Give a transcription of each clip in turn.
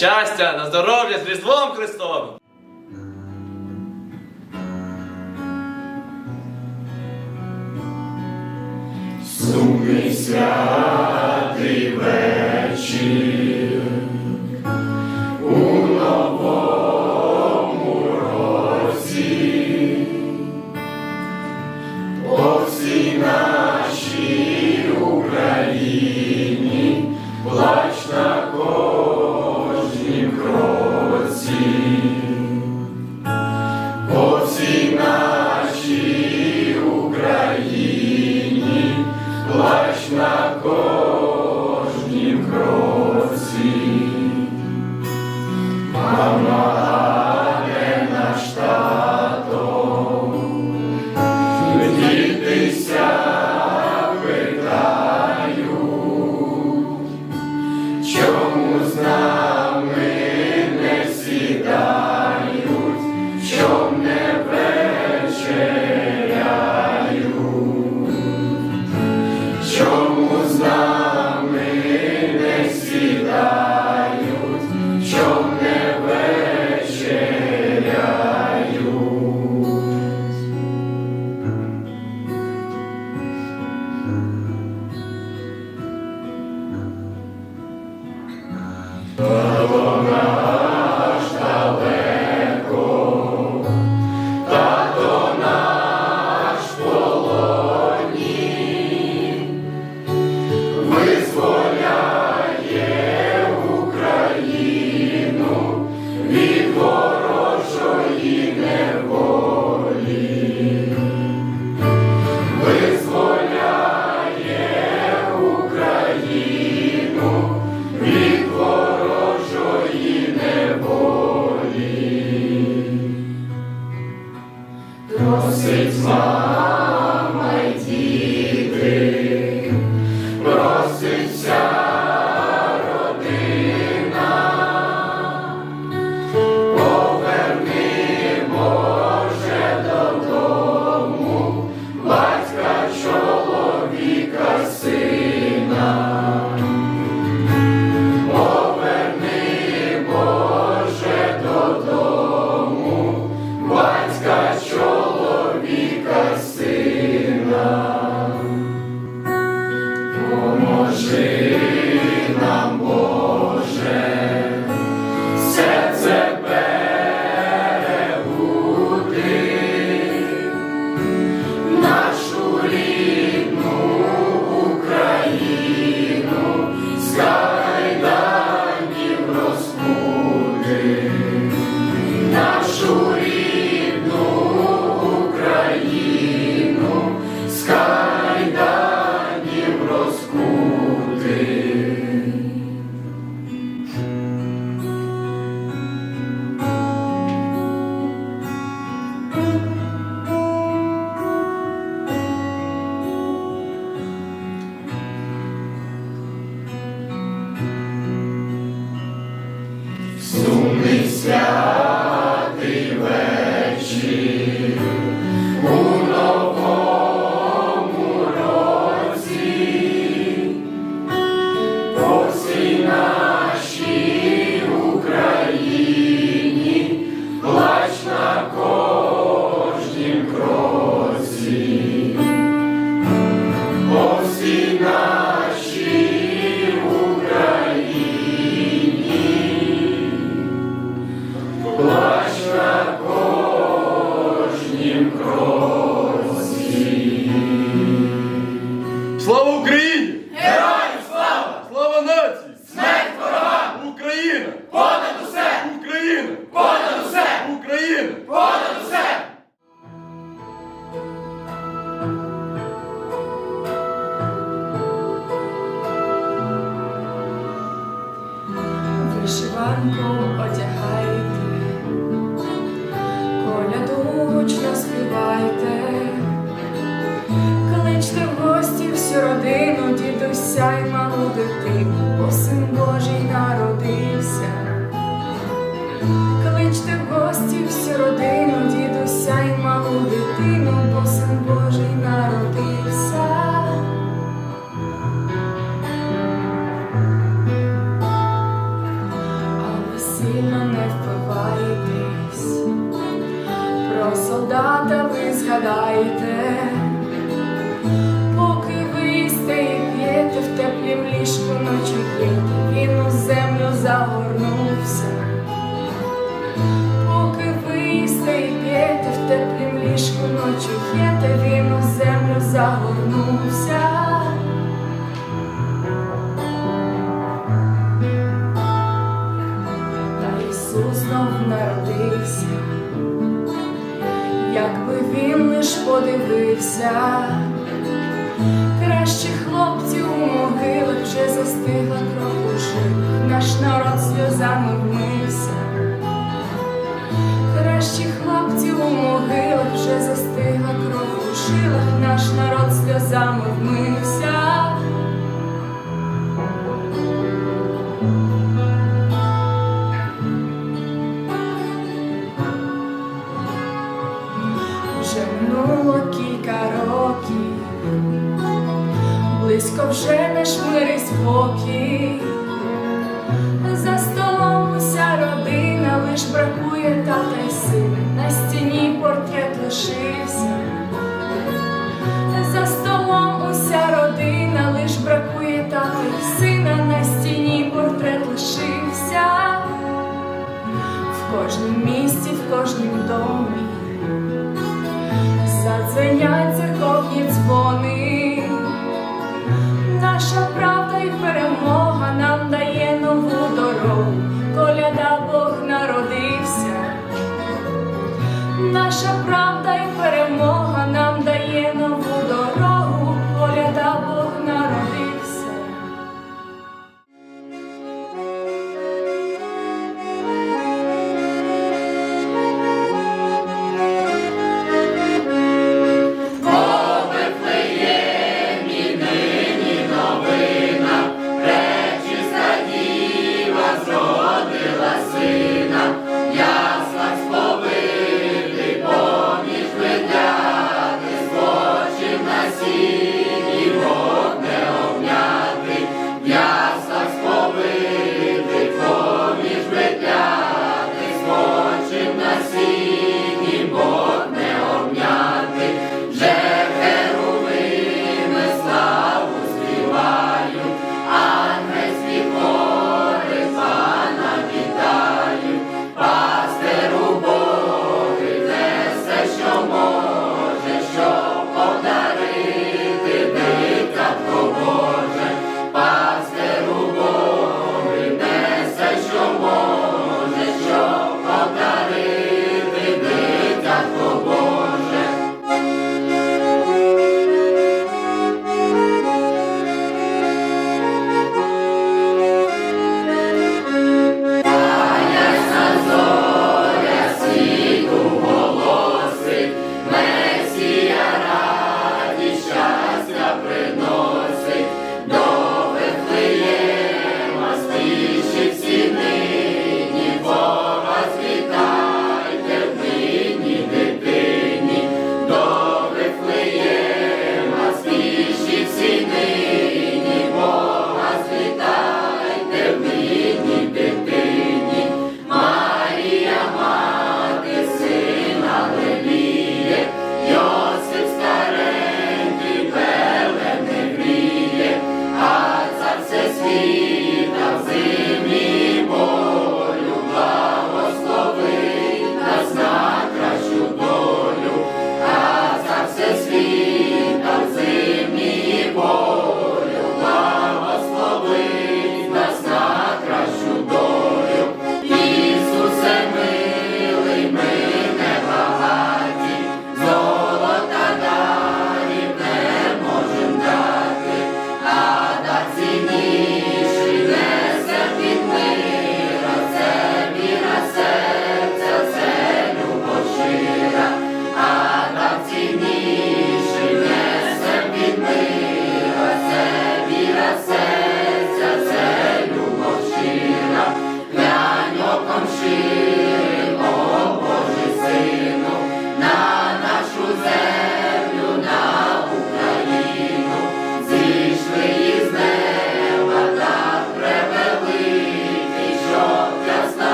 щастя, на здоров'я з Різдвом Христовим! Сумний святий вечір ночуєте, він у землю загорнувся. Та Ісус знов народився, якби він лиш подивився, краще хлопців у могилах вже застигла кров у наш народ сльозами вмився. Кращі хлопців у могилах вже застигла кров у жилах, наш народ сльозами вмився. Вже минуло кілька років, близько вже наш мир і спокій. За столом уся родина, лиш бракує тата й сина, на стіні портрет лишився. mundo.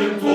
Christian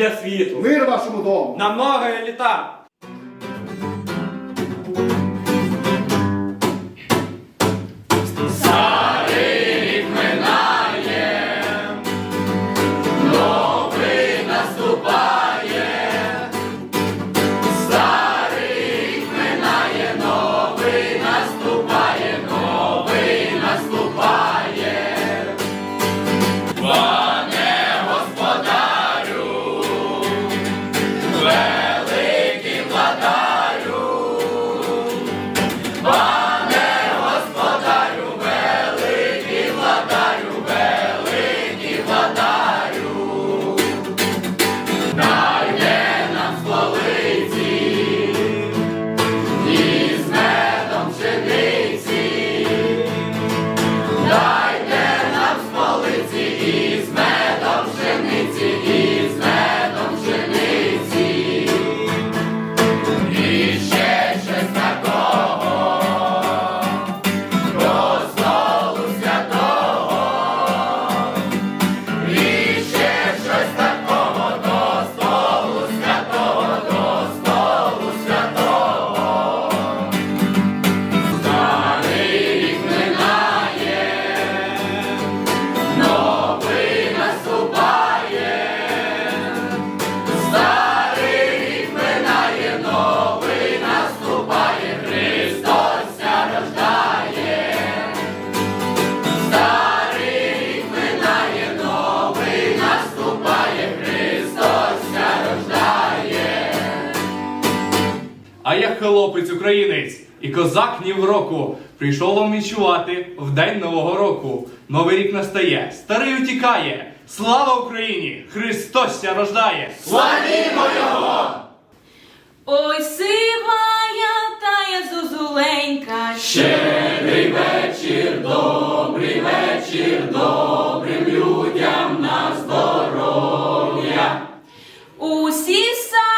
для світу. Мир вашому дому! На многое літа. І козак ні в року. Прийшов вам відчувати в день Нового року. Новий рік настає, старий утікає. Слава Україні! Христос ся рождає! Ой, сивая тая зозуленька, Щедрий вечір, добрий вечір, добрим людям на здоров'я. усі сади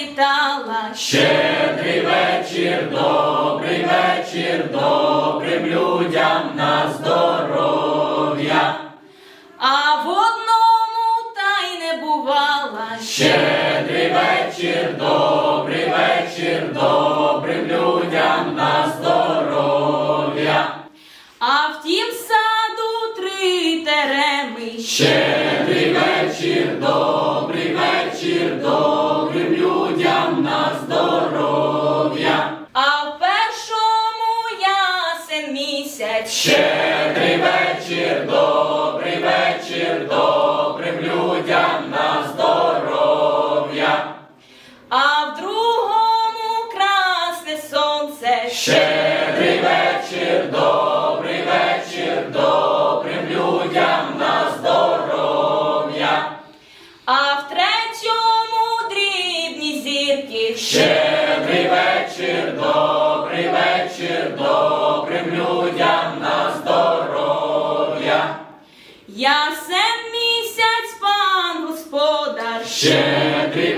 облітала. Щедрий вечір, добрий вечір, добрим людям на здоров'я. А в одному та й не бувала. Щедрий вечір, добрий вечір, добрим людям на здоров'я. А в тім саду три тереми. Щедрий вечір, добрий господар. Щедрий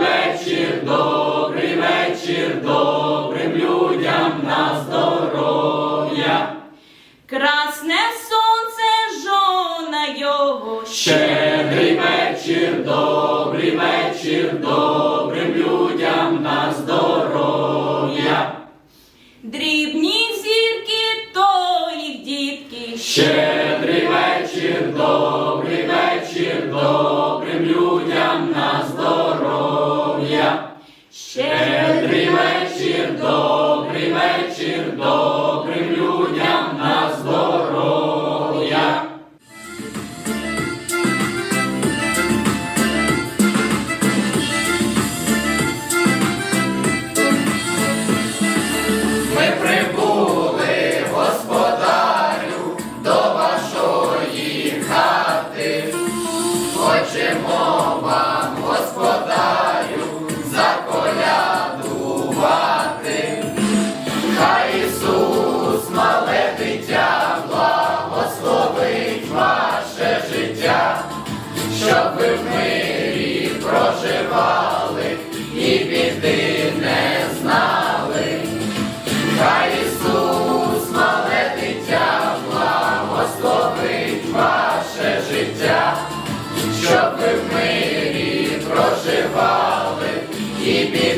keep it.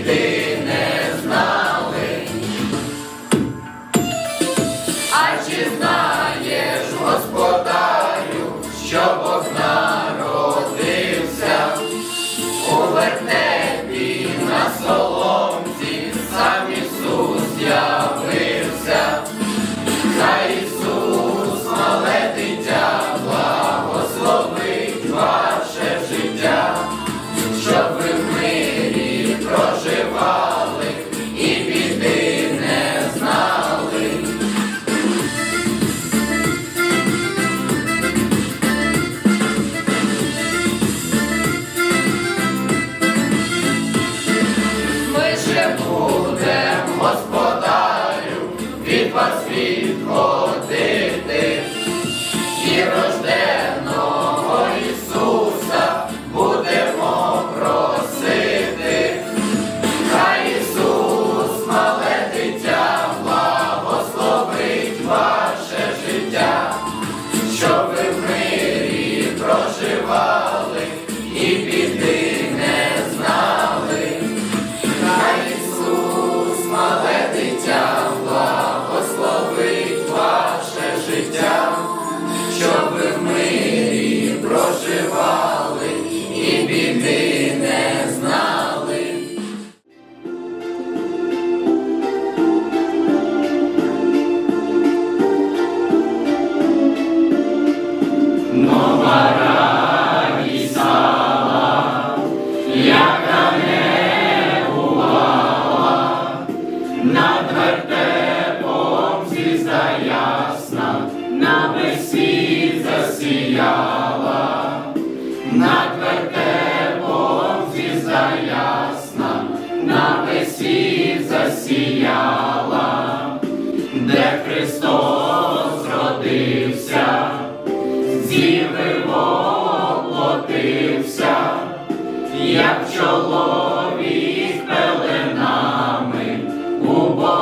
ще буде, господарю, від вас вій.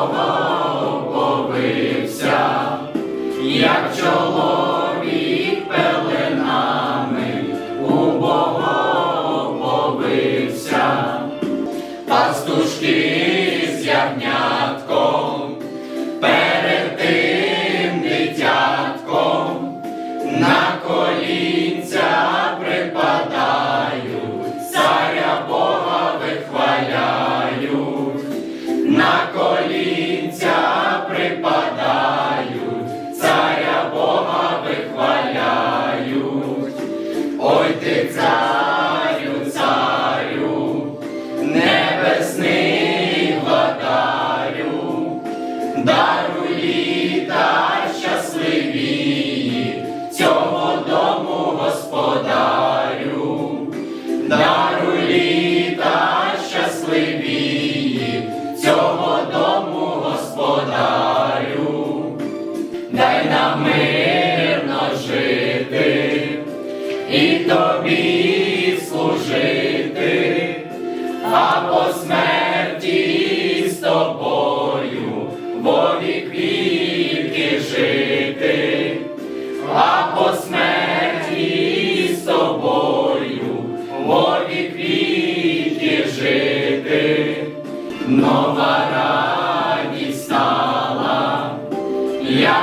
Бога побився, як чоло. Даруй Yeah.